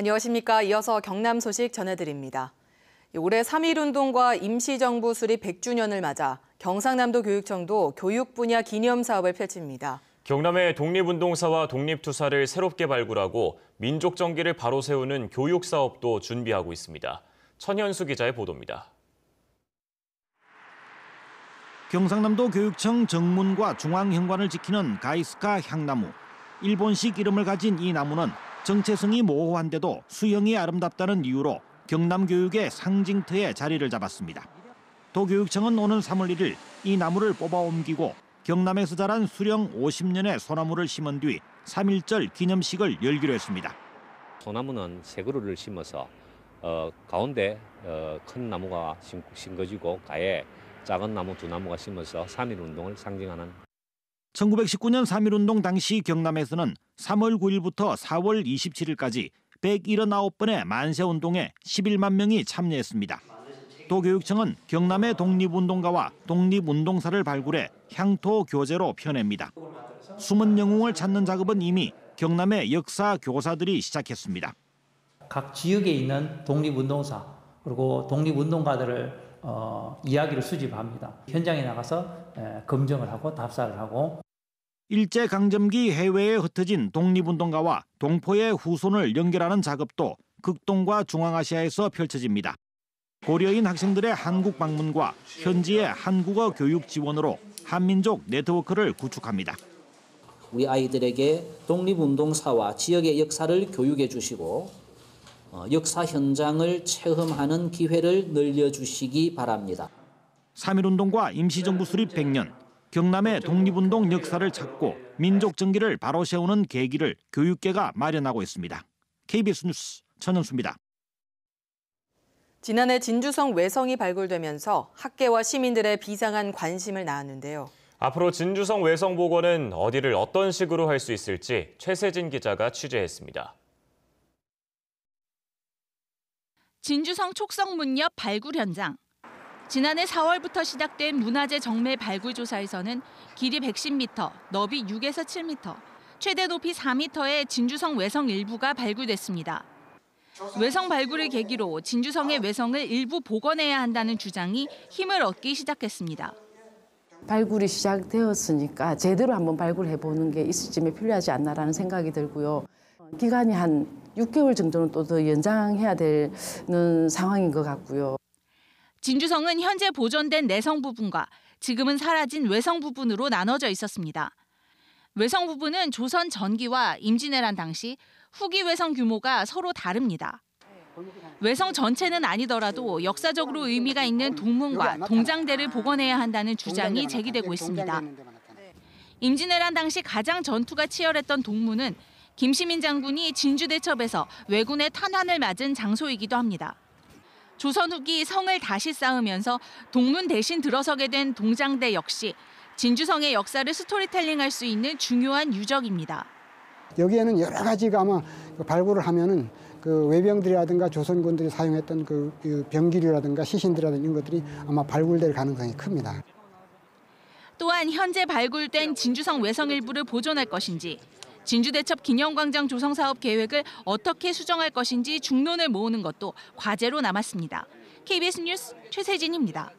안녕하십니까. 이어서 경남 소식 전해드립니다. 올해 3.1운동과 임시정부 수립 100주년을 맞아 경상남도 교육청도 교육 분야 기념 사업을 펼칩니다. 경남의 독립운동사와 독립투사를 새롭게 발굴하고 민족 정기를 바로 세우는 교육 사업도 준비하고 있습니다. 천현수 기자의 보도입니다. 경상남도 교육청 정문과 중앙현관을 지키는 가이스카 향나무. 일본식 이름을 가진 이 나무는 정체성이 모호한데도 수형이 아름답다는 이유로 경남 교육의 상징터에 자리를 잡았습니다. 도교육청은 오는 3월 1일 이 나무를 뽑아 옮기고 경남에서 자란 수령 50년의 소나무를 심은 뒤 3.1절 기념식을 열기로 했습니다. 소나무는 새 그루를 심어서 어, 가운데 어, 큰 나무가 심, 심겨지고 가에 작은 나무 두 나무가 심어서 3.1 운동을 상징하는 1919년 3.1 운동 당시 경남에서는 3월 9일부터 4월 27일까지 179번의 만세운동에 11만 명이 참여했습니다. 도 교육청은 경남의 독립운동가와 독립운동사를 발굴해 향토 교재로 펴냅니다. 숨은 영웅을 찾는 작업은 이미 경남의 역사 교사들이 시작했습니다. 각 지역에 있는 독립운동사 그리고 독립운동가들을 어, 이야기를 수집합니다. 현장에 나가서 에, 검증을 하고 답사를 하고 일제 강점기 해외에 흩어진 독립운동가와 동포의 후손을 연결하는 작업도 극동과 중앙아시아에서 펼쳐집니다. 고려인 학생들의 한국 방문과 현지의 한국어 교육 지원으로 한민족 네트워크를 구축합니다. 우리 아이들에게 독립운동사와 지역의 역사를 교육해 주시고 어, 역사 현장을 체험하는 기회를 늘려 주시기 바랍니다. 3.1운동과 임시정부 수립 100년, 경남의 독립운동 역사를 찾고 민족 정기를 바로 세우는 계기를 교육계가 마련하고 있습니다. KBS 뉴스 천현수입니다. 지난해 진주성 외성이 발굴되면서 학계와 시민들의 비상한 관심을 낳았는데요. 앞으로 진주성 외성 복원은 어디를 어떤 식으로 할 수 있을지 최세진 기자가 취재했습니다. 진주성 촉성문 옆 발굴 현장. 지난해 4월부터 시작된 문화재 정매 발굴 조사에서는 길이 110m, 너비 6에서 7m, 최대 높이 4m의 진주성 외성 일부가 발굴됐습니다. 외성 발굴을 계기로 진주성의 외성을 일부 복원해야 한다는 주장이 힘을 얻기 시작했습니다. 발굴이 시작되었으니까 제대로 한번 발굴해 보는 게 있을쯤에 필요하지 않나라는 생각이 들고요. 기간이 한 6개월 정도는 또 더 연장해야 되는 상황인 것 같고요. 진주성은 현재 보존된 내성 부분과 지금은 사라진 외성 부분으로 나눠져 있었습니다. 외성 부분은 조선 전기와 임진왜란 당시 후기 외성 규모가 서로 다릅니다. 외성 전체는 아니더라도 역사적으로 의미가 있는 동문과 동장대를 복원해야 한다는 주장이 제기되고 있습니다. 임진왜란 당시 가장 전투가 치열했던 동문은 김시민 장군이 진주대첩에서 왜군의 탄환을 맞은 장소이기도 합니다. 조선 후기 성을 다시 쌓으면서 동문 대신 들어서게 된 동장대 역시 진주성의 역사를 스토리텔링할 수 있는 중요한 유적입니다. 여기에는 여러 가지가 아마 발굴을 하면은 그 외병들이라든가 조선군들이 사용했던 그 병기류라든가 시신들이라든가 이런 것들이 아마 발굴될 가능성이 큽니다. 또한 현재 발굴된 진주성 외성 일부를 보존할 것인지 진주대첩 기념광장 조성 사업 계획을 어떻게 수정할 것인지 중론을 모으는 것도 과제로 남았습니다. KBS 뉴스 최세진입니다.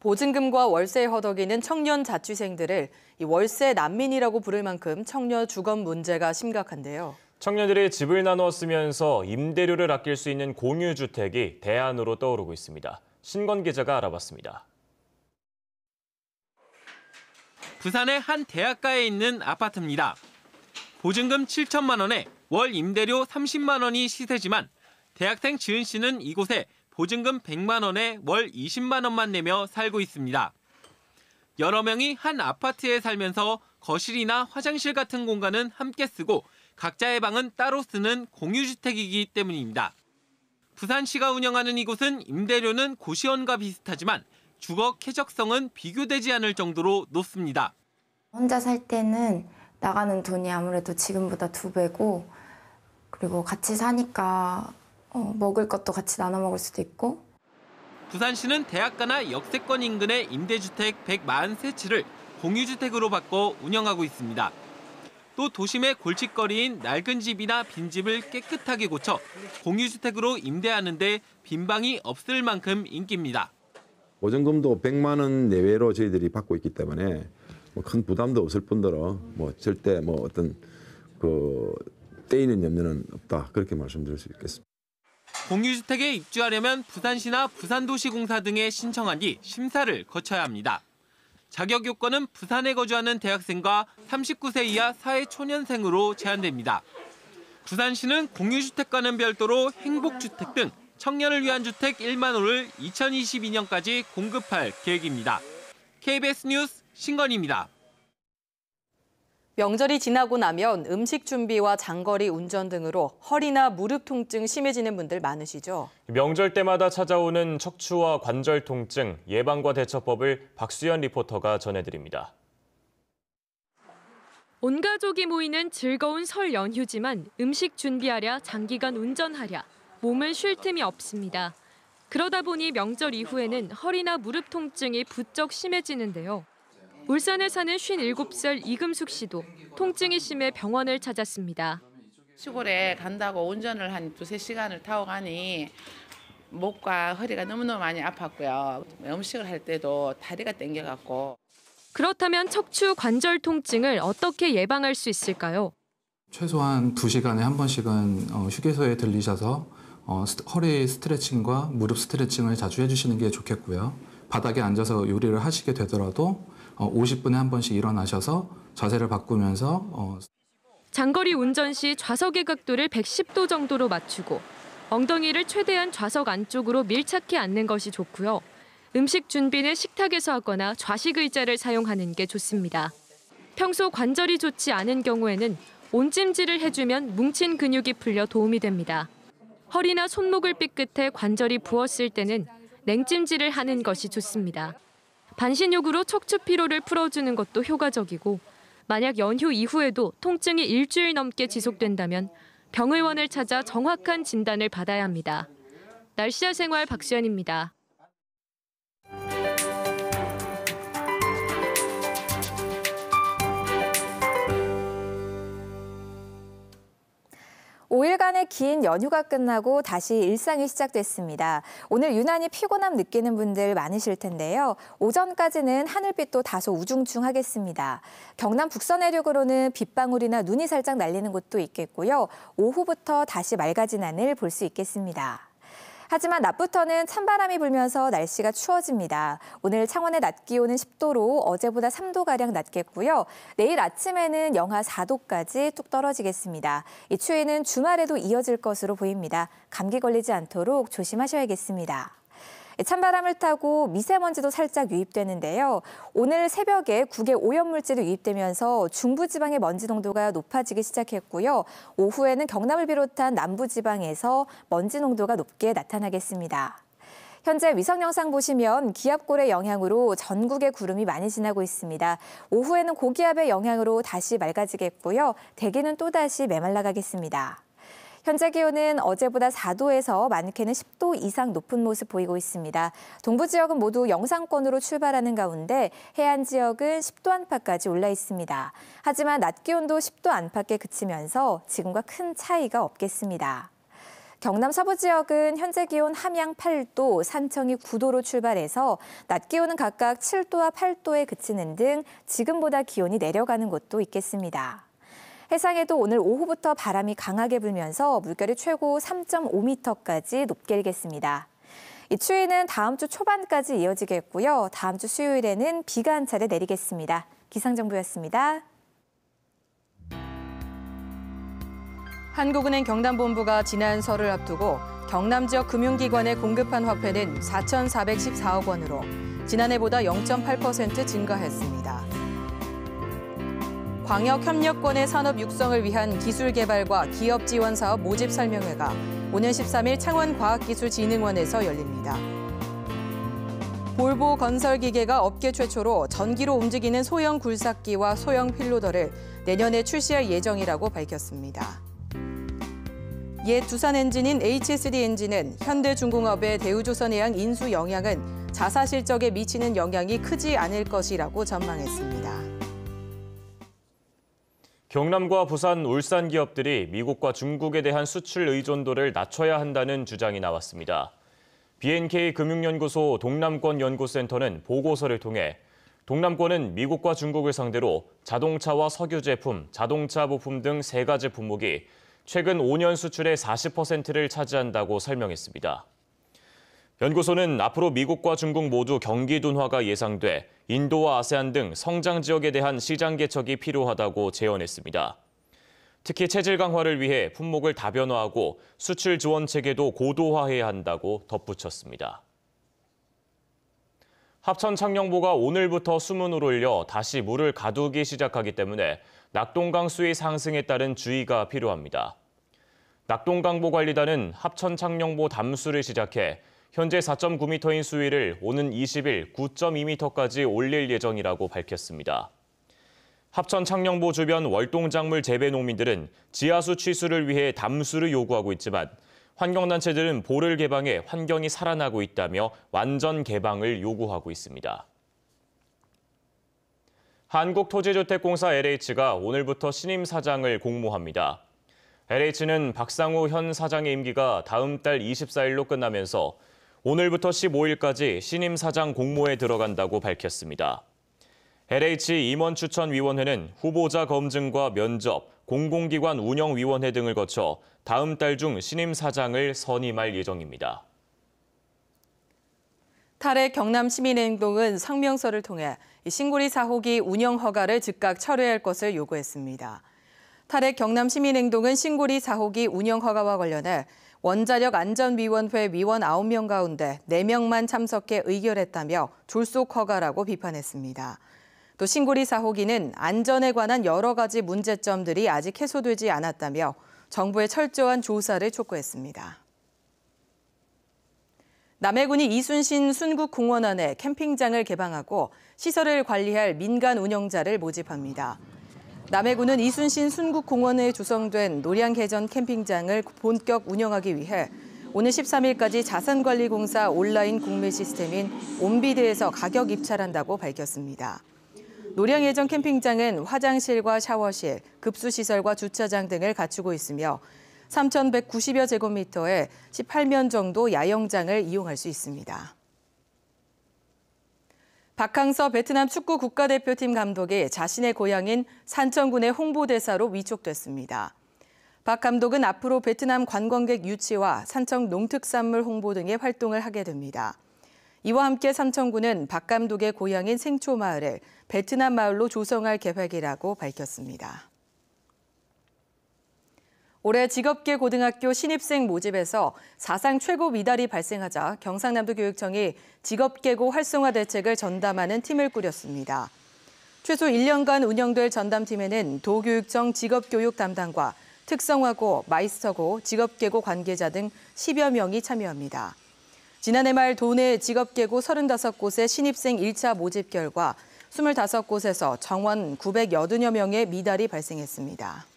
보증금과 월세 허덕이는 청년 자취생들을 월세 난민이라고 부를 만큼 청년 주거 문제가 심각한데요. 청년들이 집을 나눠 쓰면서 임대료를 아낄 수 있는 공유주택이 대안으로 떠오르고 있습니다. 신건 기자가 알아봤습니다. 부산의 한 대학가에 있는 아파트입니다. 보증금 7천만 원에 월 임대료 30만 원이 시세지만 대학생 지은 씨는 이곳에 보증금 100만 원에 월 20만 원만 내며 살고 있습니다. 여러 명이 한 아파트에 살면서 거실이나 화장실 같은 공간은 함께 쓰고 각자의 방은 따로 쓰는 공유주택이기 때문입니다. 부산시가 운영하는 이곳은 임대료는 고시원과 비슷하지만 주거 쾌적성은 비교되지 않을 정도로 높습니다. 혼자 살 때는 나가는 돈이 아무래도 지금보다 두 배고 그리고 같이 사니까 어, 먹을 것도 같이 나눠 먹을 수도 있고 부산시는 대학가나 역세권 인근의 임대주택 143채를 공유주택으로 바꿔 운영하고 있습니다. 또 도심의 골칫거리인 낡은 집이나 빈집을 깨끗하게 고쳐 공유주택으로 임대하는 데 빈방이 없을 만큼 인기입니다. 보증금도 100만 원 내외로 저희들이 받고 있기 때문에 뭐 큰 부담도 없을 뿐더러 뭐 절대 뭐 어떤 그 떼이는 염려는 없다 그렇게 말씀드릴 수 있겠습니다. 공유주택에 입주하려면 부산시나 부산도시공사 등에 신청한 뒤 심사를 거쳐야 합니다. 자격 요건은 부산에 거주하는 대학생과 39세 이하 사회초년생으로 제한됩니다. 부산시는 공유주택과는 별도로 행복주택 등 청년을 위한 주택 1만 호를 2022년까지 공급할 계획입니다. KBS 뉴스 신건입니다. 명절이 지나고 나면 음식 준비와 장거리 운전 등으로 허리나 무릎 통증 심해지는 분들 많으시죠? 명절 때마다 찾아오는 척추와 관절 통증 예방과 대처법을 박수연 리포터가 전해드립니다. 온 가족이 모이는 즐거운 설 연휴지만 음식 준비하랴 장기간 운전하랴 몸을 쉴 틈이 없습니다. 그러다 보니 명절 이후에는 허리나 무릎 통증이 부쩍 심해지는데요. 울산에 사는 57살 이금숙 씨도 통증이 심해 병원을 찾았습니다. 시골에 간다고 운전을 한 두세 시간을 타고 가니 목과 허리가 너무너무 많이 아팠고요. 음식을 할 때도 다리가 땡겨갖고 그렇다면 척추 관절 통증을 어떻게 예방할 수 있을까요? 최소한 2시간에 한 번씩은 어, 휴게소에 들리셔서 어, 스- 허리 스트레칭과 무릎 스트레칭을 자주 해주시는 게 좋겠고요. 바닥에 앉아서 요리를 하시게 되더라도 어, 50분에 한 번씩 일어나셔서 자세를 바꾸면서 어, 장거리 운전 시 좌석의 각도를 110도 정도로 맞추고 엉덩이를 최대한 좌석 안쪽으로 밀착해 앉는 것이 좋고요. 음식 준비는 식탁에서 하거나 좌식 의자를 사용하는 게 좋습니다. 평소 관절이 좋지 않은 경우에는 온찜질을 해주면 뭉친 근육이 풀려 도움이 됩니다. 허리나 손목을 삐끗해 관절이 부었을 때는 냉찜질을 하는 것이 좋습니다. 반신욕으로 척추 피로를 풀어주는 것도 효과적이고 만약 연휴 이후에도 통증이 일주일 넘게 지속된다면 병의원을 찾아 정확한 진단을 받아야 합니다. 날씨와 생활 박수연입니다. 오일간의 긴 연휴가 끝나고 다시 일상이 시작됐습니다. 오늘 유난히 피곤함 느끼는 분들 많으실 텐데요. 오전까지는 하늘빛도 다소 우중충하겠습니다. 경남 북서 내륙으로는 빗방울이나 눈이 살짝 날리는 곳도 있겠고요. 오후부터 다시 맑아진 하늘 볼 수 있겠습니다. 하지만 낮부터는 찬바람이 불면서 날씨가 추워집니다. 오늘 창원의 낮 기온은 10도로 어제보다 3도가량 낮겠고요. 내일 아침에는 영하 4도까지 뚝 떨어지겠습니다. 이 추위는 주말에도 이어질 것으로 보입니다. 감기 걸리지 않도록 조심하셔야겠습니다. 찬바람을 타고 미세먼지도 살짝 유입되는데요. 오늘 새벽에 국외 오염물질이 유입되면서 중부지방의 먼지 농도가 높아지기 시작했고요. 오후에는 경남을 비롯한 남부지방에서 먼지 농도가 높게 나타나겠습니다. 현재 위성 영상 보시면 기압골의 영향으로 전국에 구름이 많이 지나고 있습니다. 오후에는 고기압의 영향으로 다시 맑아지겠고요. 대기는 또다시 메말라가겠습니다. 현재 기온은 어제보다 4도에서 많게는 10도 이상 높은 모습 보이고 있습니다. 동부 지역은 모두 영상권으로 출발하는 가운데 해안 지역은 10도 안팎까지 올라 있습니다. 하지만 낮 기온도 10도 안팎에 그치면서 지금과 큰 차이가 없겠습니다. 경남 서부 지역은 현재 기온 함양 8도, 산청이 9도로 출발해서 낮 기온은 각각 7도와 8도에 그치는 등 지금보다 기온이 내려가는 곳도 있겠습니다. 해상에도 오늘 오후부터 바람이 강하게 불면서 물결이 최고 3.5m까지 높게 일겠습니다. 이 추위는 다음 주 초반까지 이어지겠고요. 다음 주 수요일에는 비가 한 차례 내리겠습니다. 기상정보였습니다. 한국은행 경남본부가 지난 설을 앞두고 경남 지역 금융기관에 공급한 화폐는 4,414억 원으로 지난해보다 0.8% 증가했습니다. 광역협력권의 산업 육성을 위한 기술 개발과 기업 지원 사업 모집 설명회가 오는 13일 창원과학기술진흥원에서 열립니다. 볼보 건설기계가 업계 최초로 전기로 움직이는 소형 굴삭기와 소형 필로더를 내년에 출시할 예정이라고 밝혔습니다. 옛 두산 엔진인 HSD 엔진은 현대중공업의 대우조선해양 인수 영향은 자사 실적에 미치는 영향이 크지 않을 것이라고 전망했습니다. 경남과 부산, 울산 기업들이 미국과 중국에 대한 수출 의존도를 낮춰야 한다는 주장이 나왔습니다. BNK 금융연구소 동남권 연구센터는 보고서를 통해 동남권은 미국과 중국을 상대로 자동차와 석유 제품, 자동차 부품 등 세 가지 품목이 최근 5년 수출의 40%를 차지한다고 설명했습니다. 연구소는 앞으로 미국과 중국 모두 경기 둔화가 예상돼 인도와 아세안 등 성장 지역에 대한 시장 개척이 필요하다고 제언했습니다. 특히 체질 강화를 위해 품목을 다변화하고 수출 지원 체계도 고도화해야 한다고 덧붙였습니다. 합천 창녕보가 오늘부터 수문을 올려 다시 물을 가두기 시작하기 때문에 낙동강 수위 상승에 따른 주의가 필요합니다. 낙동강보 관리단은 합천 창녕보 담수를 시작해 현재 4.9m인 수위를 오는 20일 9.2m까지 올릴 예정이라고 밝혔습니다. 합천 창녕보 주변 월동작물 재배 농민들은 지하수 취수를 위해 담수를 요구하고 있지만 환경단체들은 보를 개방해 환경이 살아나고 있다며 완전 개방을 요구하고 있습니다. 한국토지주택공사 LH가 오늘부터 신임 사장을 공모합니다. LH는 박상우 현 사장의 임기가 다음 달 24일로 끝나면서 오늘부터 15일까지 신임 사장 공모에 들어간다고 밝혔습니다. LH 임원 추천 위원회는 후보자 검증과 면접, 공공기관 운영위원회 등을 거쳐 다음 달 중 신임 사장을 선임할 예정입니다. 탈핵 경남 시민행동은 성명서를 통해 신고리 사호기 운영 허가를 즉각 철회할 것을 요구했습니다. 탈핵 경남 시민행동은 신고리 사호기 운영 허가와 관련해 원자력 안전위원회 위원 9명 가운데 4명만 참석해 의결했다며 졸속 허가라고 비판했습니다. 또 신고리 사호기는 안전에 관한 여러 가지 문제점들이 아직 해소되지 않았다며 정부의 철저한 조사를 촉구했습니다. 남해군이 이순신 순국공원 안에 캠핑장을 개방하고 시설을 관리할 민간 운영자를 모집합니다. 남해군은 이순신 순국공원에 조성된 노량개전 캠핑장을 본격 운영하기 위해 오늘 13일까지 자산관리공사 온라인 공매 시스템인 온비드에서 가격 입찰한다고 밝혔습니다. 노량예전 캠핑장은 화장실과 샤워실, 급수시설과 주차장 등을 갖추고 있으며 3,190여 제곱미터에 18면 정도 야영장을 이용할 수 있습니다. 박항서 베트남 축구 국가대표팀 감독이 자신의 고향인 산청군의 홍보대사로 위촉됐습니다. 박 감독은 앞으로 베트남 관광객 유치와 산청 농특산물 홍보 등의 활동을 하게 됩니다. 이와 함께 삼청군은 박 감독의 고향인 생초마을을 베트남 마을로 조성할 계획이라고 밝혔습니다. 올해 직업계 고등학교 신입생 모집에서 사상 최고 미달이 발생하자 경상남도 교육청이 직업계고 활성화 대책을 전담하는 팀을 꾸렸습니다. 최소 1년간 운영될 전담팀에는 도교육청 직업교육 담당과 특성화고, 마이스터고, 직업계고 관계자 등 10여 명이 참여합니다. 지난해 말 도내 직업계고 35곳의 신입생 1차 모집 결과 25곳에서 정원 980여 명의 미달이 발생했습니다.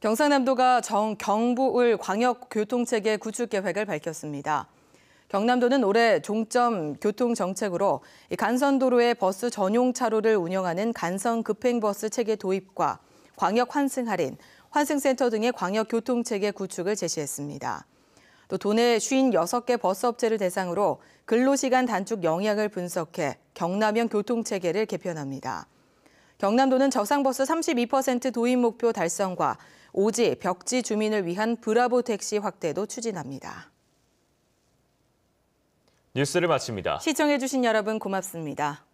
경상남도가 정, 경부울 광역 교통체계 구축 계획을 밝혔습니다. 경남도는 올해 종점 교통 정책으로 간선도로의 버스 전용 차로를 운영하는 간선 급행버스 체계 도입과 광역 환승 할인, 환승센터 등의 광역 교통체계 구축을 제시했습니다. 또 도내 56개 버스 업체를 대상으로 근로시간 단축 영향을 분석해 경남형 교통체계를 개편합니다. 경남도는 저상버스 32% 도입 목표 달성과 오지, 벽지 주민을 위한 브라보 택시 확대도 추진합니다. 뉴스를 마칩니다. 시청해주신 여러분 고맙습니다.